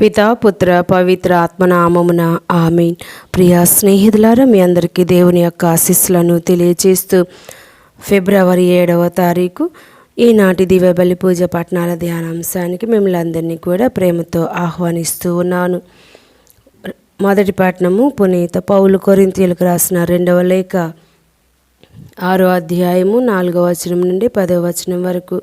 పితా పుత్ర పవిత్ర ఆత్మనామమున ఆమెన్. ప్రియ స్నేహితులారా మీ అందరికీ దేవుని యొక్క ఆశీస్సులను తెలియజేస్తూ ఫిబ్రవరి ఏడవ తారీఖు ఈనాటి దివ్య బలి పూజ పట్టణాల ధ్యానాంశానికి మిమ్మల్ని అందరినీ కూడా ప్రేమతో ఆహ్వానిస్తూ ఉన్నాను. మొదటి పట్టణము పునీత పౌలు కొరింతీలకు రాసిన రెండవ లేఖ ఆరో అధ్యాయము నాలుగవ వచనం నుండి పదవ వచనం వరకు.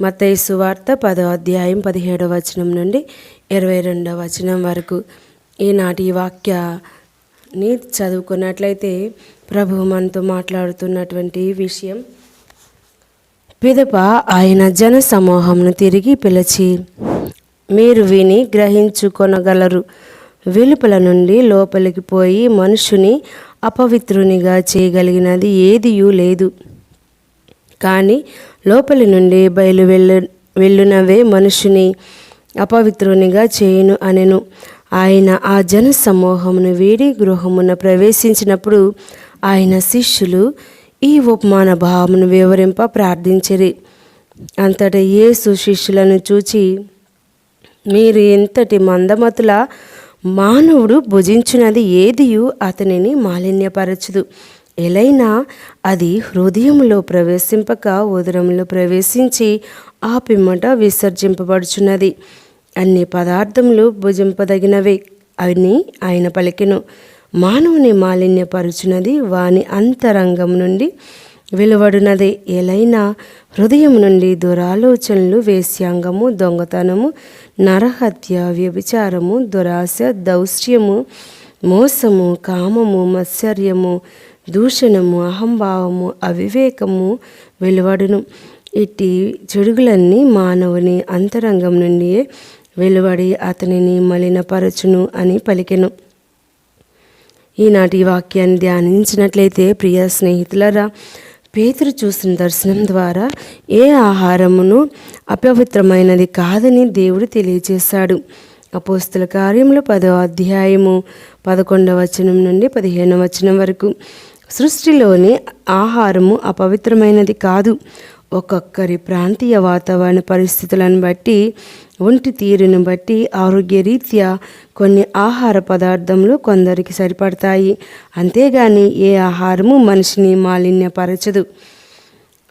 మతయి సువార్త పదో అధ్యాయం పదిహేడవ వచనం నుండి ఇరవై రెండవ వచనం వరకు. ఈనాటి వాక్యాన్ని చదువుకున్నట్లయితే ప్రభు మనతో మాట్లాడుతున్నటువంటి విషయం. పిదప ఆయన జన సమూహంను తిరిగి పిలిచి మీరు విని గ్రహించుకొనగలరు. వెలుపల నుండి లోపలికి పోయి మనుషుని అపవిత్రునిగా చేయగలిగినది ఏదియూ లేదు. కానీ లోపలి నుండి బయలు వెళ్ళు వెళ్ళునవే మనుషుని అపవిత్రునిగా చేయును అనెను. ఆయన ఆ జన సమూహమును వేడి గృహమున ప్రవేశించినప్పుడు ఆయన శిష్యులు ఈ ఉపమాన భావమును వివరింప ప్రార్థించిరి. అంతటా యేసు శిష్యులను చూచి మీరు ఇంతటి మందమతుల మానవుడు భుజించినది ఏదియు? అతనిని మాలిన్యపరచదు. ఎలైనా అది హృదయంలో ప్రవేశింపక ఉదరంలో ప్రవేశించి ఆ పిమ్మట విసర్జింపబడుచున్నది. అన్ని పదార్థములు భుజింపదగినవే అని ఆయన పలికెను. మానవుని మాలిన్యపరుచున్నది వాని అంతరంగం నుండి వెలువడునదే. ఎలైనా హృదయం నుండి దురాలోచనలు వేశ్యాంగము దొంగతనము నరహత్య వ్యభిచారము దురాశ దౌశ్యము మోసము కామము మత్సర్యము దూషణము అహంభావము అవివేకము వెలువడును. ఇట్టి చెడుగులన్నీ మానవుని అంతరంగం నుండి వెలువడి అతనిని మలినపరచును అని పలికెను. ఈనాటి వాక్యాన్ని ధ్యానించినట్లయితే ప్రియ స్నేహితులరా పేతురు చూసిన దర్శనం ద్వారా ఏ ఆహారమును అపవిత్రమైనది కాదని దేవుడు తెలియజేశాడు అపోస్తుల కార్యములు పదో అధ్యాయము పదకొండవ వచనం నుండి పదిహేనవ వచనం వరకు. సృష్టిలోని ఆహారము అపవిత్రమైనది కాదు. ఒక్కొక్కరి ప్రాంతీయ వాతావరణ పరిస్థితులను బట్టి ఒంటి తీరును బట్టి ఆరోగ్యరీత్యా కొన్ని ఆహార పదార్థములు కొందరికి సరిపడతాయి. అంతేగాని ఏ ఆహారము మనిషిని మాలిన్యపరచదు.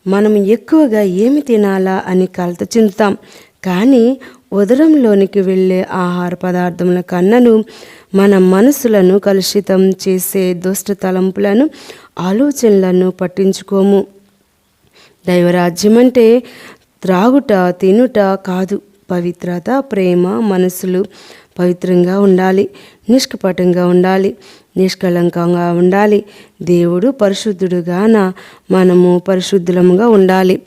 మనం ఎక్కువగా ఏమి తినాలా అని కలత చెందుతాం. కానీ ఉదరంలోనికి వెళ్ళే ఆహార పదార్థముల కన్నను మన మనసులను కలుషితం చేసే దుష్ట తలంపులను ఆలోచనలను పట్టించుకోము. దైవరాజ్యం అంటే త్రాగుట తినుట కాదు. పవిత్రత ప్రేమ మనసులు పవిత్రంగా ఉండాలి. నిష్కపటంగా ఉండాలి. నిష్కలంకంగా ఉండాలి. దేవుడు పరిశుద్ధుడుగాన మనము పరిశుద్ధులముగా ఉండాలి.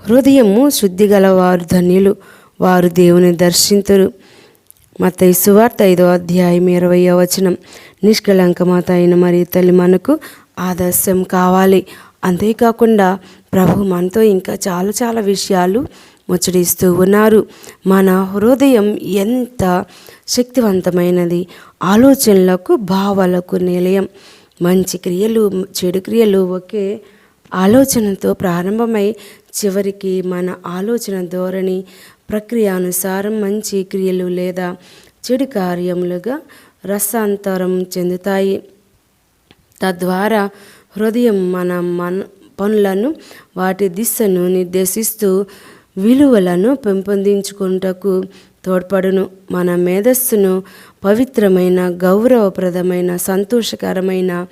హృదయము శుద్ధి గలవారు ధన్యులు. వారు దేవుని దర్శించరు మత సువార్త ఐదో అధ్యాయం ఇరవై వచనం. నిష్కలంకమాత అయిన మరి తల్లి మనకు ఆదర్శం కావాలి. అంతేకాకుండా ప్రభు మనతో ఇంకా చాలా చాలా విషయాలు ముచ్చడిస్తూ ఉన్నారు. మన హృదయం ఎంత శక్తివంతమైనది. ఆలోచనలకు భావాలకు నిలయం. మంచి క్రియలు చెడు క్రియలు ఒకే ఆలోచనతో ప్రారంభమై చివరికి మన ఆలోచన ధోరణి ప్రక్రియ అనుసారం మంచి క్రియలు లేదా చెడు కార్యములుగా రసాంతరం చెందుతాయి. తద్వారా హృదయం మన మన పనులను వాటి దిశను నిర్దేశిస్తూ విలువలను పెంపొందించుకుంటకు తోడ్పడును. మన మేధస్సును పవిత్రమైన గౌరవప్రదమైన సంతోషకరమైన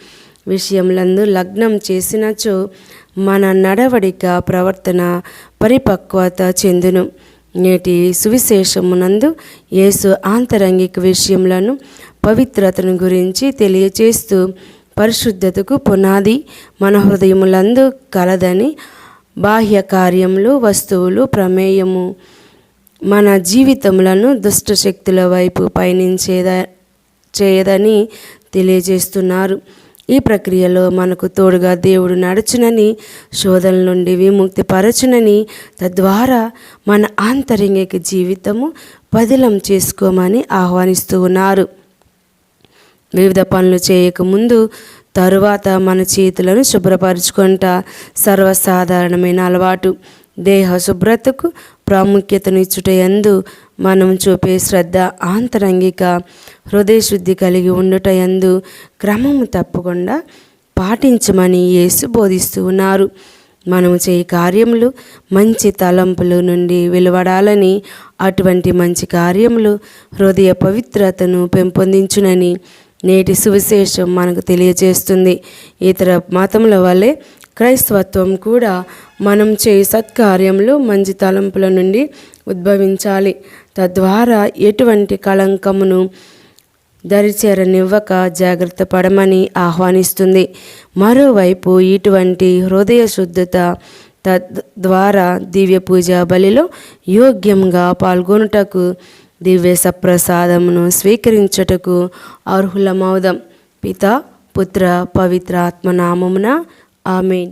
విషయంలందు లగ్నం చేసినచో మన నడవడిక ప్రవర్తన పరిపక్వత చెందును. నేటి సువిశేషమునందు యేసు ఆంతరంగిక విషయములను పవిత్రతను గురించి తెలియచేస్తూ పరిశుద్ధతకు పునాది మన హృదయములందు కలదని బాహ్య కార్యములు వస్తువులు ప్రమేయము మన జీవితములను దుష్ట శక్తుల వైపు పయనించేద చేయదని తెలియజేస్తున్నారు. ఈ ప్రక్రియలో మనకు తోడుగా దేవుడు నడుచునని శోధన నుండి విముక్తి పరచునని తద్వారా మన ఆంతరింగిక జీవితము పదిలం చేసుకోమని ఆహ్వానిస్తూ ఉన్నారు. వివిధ పనులు చేయకముందు తరువాత మన చేతులను శుభ్రపరచుకుంట సర్వసాధారణమైన అలవాటు. దేహ శుభ్రతకు ప్రాముఖ్యతనిచ్చుట ఎందు మనం చూపే శ్రద్ధ ఆంతరంగిక హృదయ శుద్ధి కలిగి ఉండుట ఎందు క్రమము తప్పకుండా పాటించమని యేసు బోధిస్తూ ఉన్నారు. మనము చేయి కార్యములు మంచి తలంపుల నుండి వెలువడాలని అటువంటి మంచి కార్యములు హృదయ పవిత్రతను పెంపొందించునని నేటి సువిశేషం మనకు తెలియజేస్తుంది ఇతర మతముల వలె క్రైస్తవత్వం కూడా మనం చేయి సత్కార్యంలో మంచి తలంపుల నుండి ఉద్భవించాలి. తద్వారా ఎటువంటి కళంకమును దరిచేరనివ్వక జాగ్రత్త పడమని ఆహ్వానిస్తుంది. మరోవైపు ఇటువంటి హృదయ శుద్ధత తద్వారా దివ్య పూజ బలిలో యోగ్యంగా పాల్గొనుటకు దివ్య సప్రసాదమును స్వీకరించుటకు అర్హులమవుదాం పిత పుత్ర పవిత్ర ఆత్మనామమున ఆమెన్.